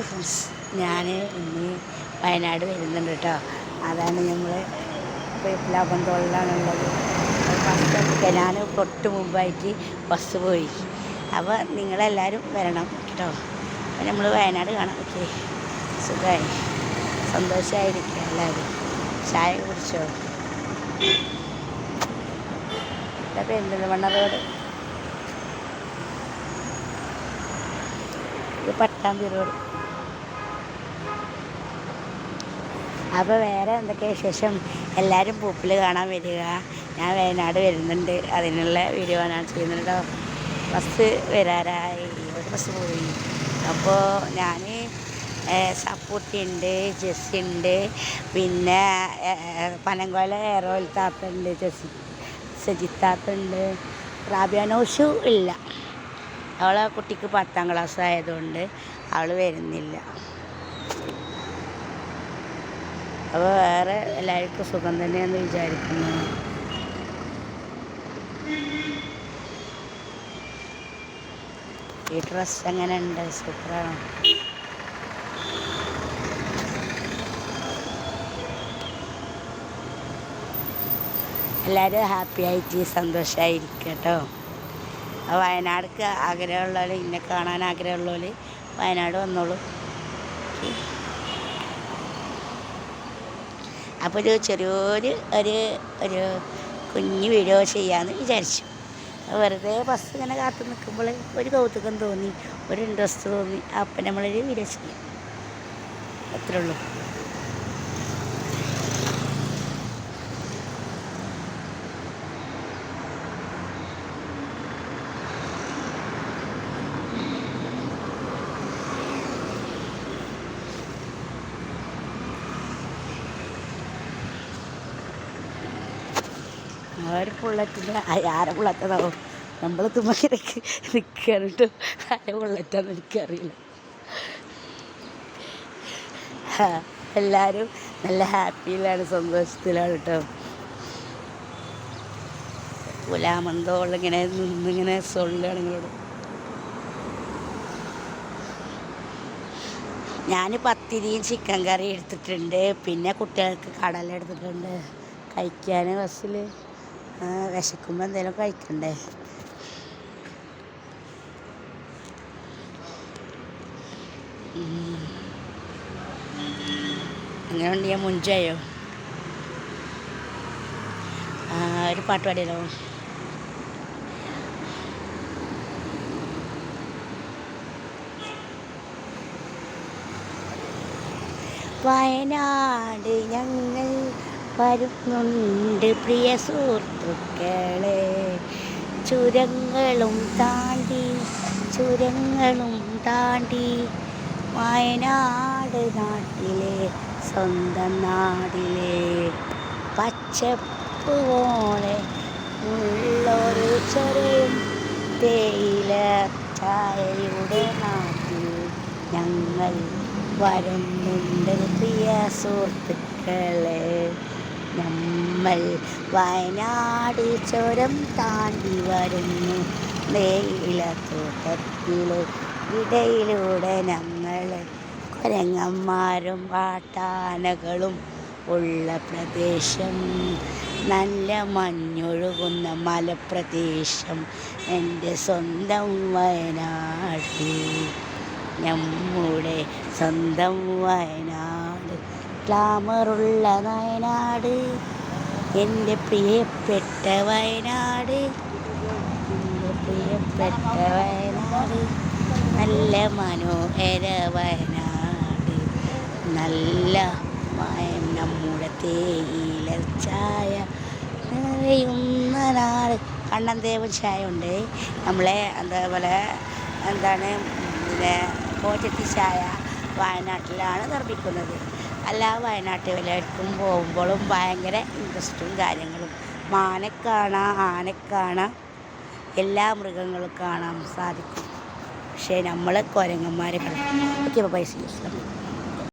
Hi friends ഞാൻ ഇന്ന് വയനാട് വരുന്നുണ്ട് കേട്ടോ അതാണ് നമ്മൾ വിപ്ലാപം തൊഴിലാണുള്ളത് ബസ് ഞാൻ തൊട്ട് മുമ്പായിട്ട് ബസ് പോയി. അപ്പോൾ നിങ്ങളെല്ലാവരും വരണം കേട്ടോ അപ്പോൾ നമ്മൾ വയനാട് കാണാം. ഓക്കെ. സുഖമായി സന്തോഷമായിരിക്കുക എല്ലാവരും ചായ കുടിച്ചോ? പെരിന്തൽമണ്ണ റോഡ്. പട്ടാമ്പി റോഡ്. അപ്പോൾ വേറെ എന്തൊക്കെ വിശേഷം? എല്ലാവരും പൂപ്പിൽ കാണാൻ വരിക. ഞാൻ വയനാട് വരുന്നുണ്ട്. അതിനുള്ള വീഡിയോ ഞാൻ ചെയ്യുന്നുണ്ട് ബസ് വരാറായി. ഒരു ബസ് പോയി. അപ്പോൾ ഞാൻ സപ്പൂട്ടിയുണ്ട് ജെസ്സി ഉണ്ട്. പിന്നെ പനങ്കോല എയറോയിൽ താത്തുണ്ട് ജെസ്സി സജിത്താത്തുണ്ട് റാബിയാനോഷു ഇല്ല. അവളെ കുട്ടിക്ക് പത്താം ക്ലാസ് ആയതുകൊണ്ട് അവൾ വരുന്നില്ല. അപ്പോൾ വേറെ എല്ലാവർക്കും സുഖം തന്നെയാണെന്ന് വിചാരിക്കുന്നു. ഈ ഡ്രസ് എങ്ങനെ ഉണ്ട് സൂപ്പറാണോ എല്ലാവരും ഹാപ്പി ആയിട്ട് സന്തോഷമായിരിക്കും കേട്ടോ ആ വയനാടക്ക് ആഗ്രഹമുള്ളവർ ഇന്നെ കാണാൻ ആഗ്രഹമുള്ളവർ വയനാട് വന്നോളൂ. അപ്പോൾ ഒരു ചെറിയൊരു ഒരു ഒരു കുഞ്ഞു വീഡിയോ ചെയ്യാമെന്ന് വിചാരിച്ചു. വെറുതെ ബസ് ഇങ്ങനെ കാത്തു നിൽക്കുമ്പോൾ ഒരു കൗതുകം തോന്നി ഒരു ഇൻട്രസ്റ്റ് തോന്നി. അപ്പം നമ്മളൊരു വീഡിയോ ചെയ്യാം. അത്രേ ഉള്ളൂ. ഒരു പുള്ളറ്റിന്റെ ആരെ പുള്ളറ്റതാവും നമ്മൾ തുമ്മക്കിടക്ക് നിൽക്കുകയാണ് കേട്ടോ. ആരെ ബുള്ളറ്റാന്ന് എനിക്കറിയില്ല എല്ലാവരും നല്ല ഹാപ്പിയിലാണ് സന്തോഷത്തിലാണ് കേട്ടോ. പുലാമന്തോളം ഇങ്ങനെ നിന്നിങ്ങനെ സൊല്ലാണ് നിങ്ങളോട്. ഞാൻ പത്തിരിയും ചിക്കൻ കറി എടുത്തിട്ടുണ്ട്. പിന്നെ കുട്ടികൾക്ക് കടല എടുത്തിട്ടുണ്ട്. കഴിക്കാൻ ബസ്സിൽ വിശക്കുമ്പോൾ എന്തെങ്കിലും കഴിക്കണ്ടേ? അങ്ങനെയുണ്ട് ഞാൻ മുഞ്ചായോ? ഒരു പാട്ട് പാടിയല്ലോ. വയനാട് ഞങ്ങൾ വരുന്നുണ്ട് പ്രിയ സുഹൃത്തുക്കളെ. ചുരങ്ങളും താണ്ടി ചുരങ്ങളും താണ്ടി വയനാട് നാട്ടിലെ സ്വന്തം നാടിലെ പച്ചപ്പ് പോലെ ഉള്ളൊരു ചെറിയും തേയില ചായയുടെ നാട്ടിൽ ഞങ്ങൾ വരുന്നുണ്ട് പ്രിയ സുഹൃത്തുക്കളെ. നമ്മൾ വയനാട് ചുരം താണ്ടി വരുന്നു. തേയിലത്തോട്ടത്തിലെ ഇടയിലൂടെ ഞങ്ങൾ കുരങ്ങന്മാരും പാട്ടാനകളും ഉള്ള പ്രദേശം. നല്ല മഞ്ഞൊഴുകുന്ന മലപ്രദേശം. എന്റെ സ്വന്തം വയനാട്. നമ്മുടെ സ്വന്തം വയനാട്. ക്ലാമറുള്ള വയനാട് എന്റെ പ്രിയപ്പെട്ട വയനാട്. എന്റെ പ്രിയപ്പെട്ട വയനാട്. നല്ല മനോഹര വയനാട്. നല്ല നമ്മുടെ തേയില ചായ നിറയുന്ന നാട്. കണ്ണന്തേവൻ ചായ ഉണ്ട്. നമ്മളെ അതേപോലെ എന്താണ് പിന്നെ കോറ്റത്തി ചായ വയനാട്ടിലാണ് നിർമ്മിക്കുന്നത്. അല്ല വയനാട്ടിലേക്കും പോകുമ്പോഴും ഭയങ്കര ഇൻട്രസ്റ്റും കാര്യങ്ങളും. മാനെ കാണാം ആനെ കാണാം എല്ലാ മൃഗങ്ങളും കാണാൻ സാധിക്കും. പക്ഷേ നമ്മൾ കുരങ്ങന്മാരെ കാണാം ഓക്കെ പൈസ